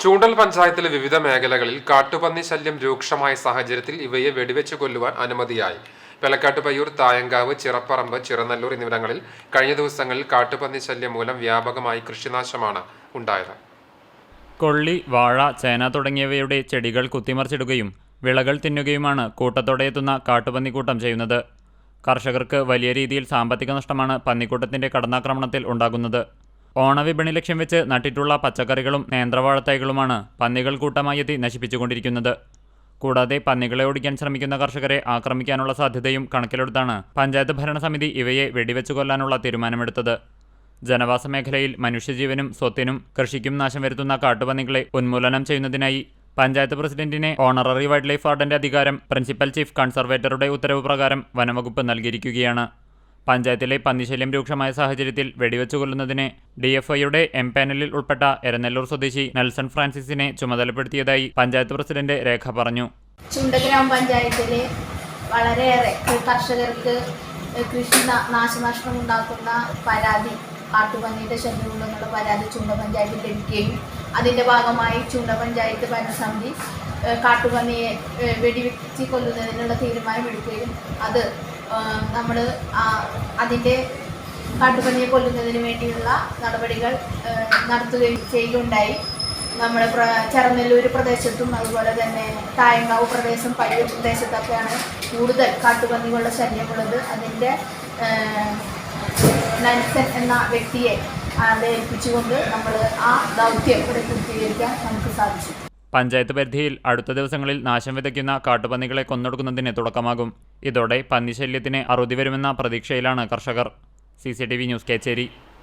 ചൂണ്ടൽ പഞ്ചായത്തിലെ വിവിധ മേഖലകളിൽ കാട്ടുപന്നി ശല്യം രൂക്ഷമായ സാഹചര്യത്തിൽ ഇവയെ വെടിവെച്ച് കൊല്ലുവാൻ അനുമതിയായി. പെലക്കാട്ട് പയ്യൂർ തായങ്കാവ് ചിറപ്പറമ്പ് ചിറനല്ലൂർ എന്നിവിടങ്ങളിൽ കഴിഞ്ഞ ദിവസങ്ങളിൽ കാട്ടുപന്നി ശല്യം മൂലം വ്യാപകമായി കൃഷിനാശമാണ് ഉണ്ടായത്. കൊള്ളി വാഴ ചേന തുടങ്ങിയവയുടെ ചെടികൾ കുത്തിമറിച്ചിടുകയും വിളകൾ തിന്നുകയുമാണ് കൂട്ടത്തോടെ എത്തുന്ന കാട്ടുപന്നിക്കൂട്ടം ചെയ്യുന്നത്. കർഷകർക്ക് വലിയ രീതിയിൽ സാമ്പത്തിക നഷ്ടമാണ് പന്നിക്കൂട്ടത്തിന്റെ കടന്നാക്രമണത്തിൽ ഉണ്ടാകുന്നത്. ഓണവിപണി ലക്ഷ്യം വെച്ച് നട്ടിട്ടുള്ള പച്ചക്കറികളും നേന്ത്രവാഴത്തൈകളുമാണ് പന്നികൾ കൂട്ടമായി എത്തി നശിപ്പിച്ചുകൊണ്ടിരിക്കുന്നത്. കൂടാതെ പന്നികളെ ഓടിക്കാൻ ശ്രമിക്കുന്ന കർഷകരെ ആക്രമിക്കാനുള്ള സാധ്യതയും കണക്കിലെടുത്താണ് പഞ്ചായത്ത് ഭരണസമിതി ഇവയെ വെടിവെച്ചു കൊല്ലാനുള്ള തീരുമാനമെടുത്തത്. ജനവാസ മേഖലയിൽ മനുഷ്യജീവനും സ്വത്തിനും കൃഷിക്കും നാശം വരുത്തുന്ന കാട്ടുപന്നികളെ ഉന്മൂലനം ചെയ്യുന്നതിനായി പഞ്ചായത്ത് പ്രസിഡന്റിനെ ഓണററി വൈൽഡ് ലൈഫ് വാർഡന്റെ അധികാരം പ്രിൻസിപ്പൽ ചീഫ് കൺസർവേറ്ററുടെ ഉത്തരവ് പ്രകാരം വനംവകുപ്പ് നൽകിയിരിക്കുകയാണ്. പഞ്ചായത്തിലെ പന്നിശല്യം രൂക്ഷമായ സാഹചര്യത്തിൽ വെടിവെച്ചു കൊല്ലുന്നതിന് ഡിഎഫ്ഐയുടെ എം പാനലിൽ ഉൾപ്പെട്ട എരനെല്ലൂർ സ്വദേശി നെൽസൺ ഫ്രാൻസിസിനെ ചുമതലപ്പെടുത്തിയതായി പഞ്ചായത്ത് പ്രസിഡന്റ് രേഖ പറഞ്ഞു. ചുണ്ട പഞ്ചായത്തിലെ വളരെയേറെ കർഷകർക്ക് കൃഷി നാശനഷ്ടം ഉണ്ടാക്കുന്ന പരാതി കാട്ടുപന്നിയുടെ ശല്യമുള്ള പരാതി ചുണ്ട പഞ്ചായത്തിൽ ലഭിക്കുകയും അതിന്റെ ഭാഗമായി ചുണ്ട പഞ്ചായത്ത് ഭരണസമിതി കാട്ടുപന്നിയെ വെടിവെച്ച് കൊല്ലുന്നതിനുള്ള തീരുമാനമെടുക്കുകയും അത് നമ്മൾ അതിന്റെ കാട്ടുപന്നിയെ കൊല്ലുന്നതിന് വേണ്ടിയുള്ള നടപടികൾ നടത്തുകയും ചെയ്യുകയുണ്ടായി. നമ്മുടെ ചെറനെല്ലൂർ പ്രദേശത്തും അതുപോലെ തന്നെ തായങ്കാവ് പ്രദേശം പയ്യൂർ പ്രദേശത്തൊക്കെയാണ് കൂടുതൽ കാട്ടുപന്നികളുടെ ശല്യമുള്ളത് അതിന്റെ നൻസൻ എന്ന വ്യക്തിയെ അത് ഏൽപ്പിച്ചുകൊണ്ട് നമ്മൾ ആ ദൗത്യം ഇവിടെ പൂർത്തീകരിക്കാൻ നമുക്ക് സാധിച്ചു. പഞ്ചായത്ത് പരിധിയിൽ അടുത്ത ദിവസങ്ങളിൽ നാശം വിതയ്ക്കുന്ന കാട്ടുപന്നികളെ കൊന്നൊടുക്കുന്നതിന് തുടക്കമാകും. ഇതോടെ പന്നിശല്യത്തിന് അറുതി വരുമെന്ന പ്രതീക്ഷയിലാണ് കർഷകർ. C news Kecheri.